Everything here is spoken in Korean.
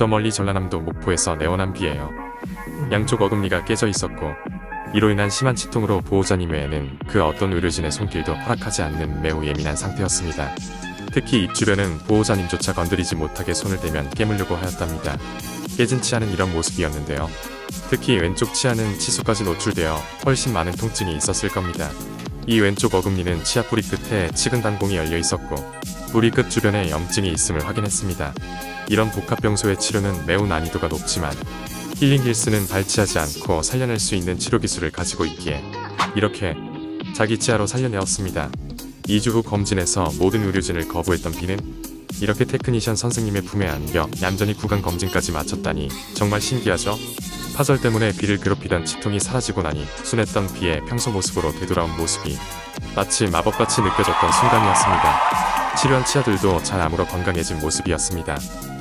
저 멀리 전라남도 목포에서 내원한 비예요. 양쪽 어금니가 깨져 있었고 이로 인한 심한 치통으로 보호자님 외에는 그 어떤 의료진의 손길도 허락하지 않는 매우 예민한 상태였습니다. 특히 입 주변은 보호자님조차 건드리지 못하게 손을 대면 깨물려고 하였답니다. 깨진 치아는 이런 모습이었는데요. 특히 왼쪽 치아는 치수까지 노출되어 훨씬 많은 통증이 있었을 겁니다. 이 왼쪽 어금니는 치아 뿌리 끝에 치근 단공이 열려 있었고 뿌리 끝 주변에 염증이 있음을 확인했습니다. 이런 복합병소의 치료는 매우 난이도가 높지만 힐링 힐스는 발치하지 않고 살려낼 수 있는 치료 기술을 가지고 있기에 이렇게 자기 치아로 살려내었습니다. 2주 후 검진에서 모든 의료진을 거부했던 비는 이렇게 테크니션 선생님의 품에 안겨 얌전히 구강 검진까지 마쳤다니 정말 신기하죠? 파절 때문에 비를 괴롭히던 치통이 사라지고 나니 순했던 비의 평소 모습으로 되돌아온 모습이 마치 마법같이 느껴졌던 순간이었습니다. 치료한 치아들도 잘 아물어 건강해진 모습이었습니다.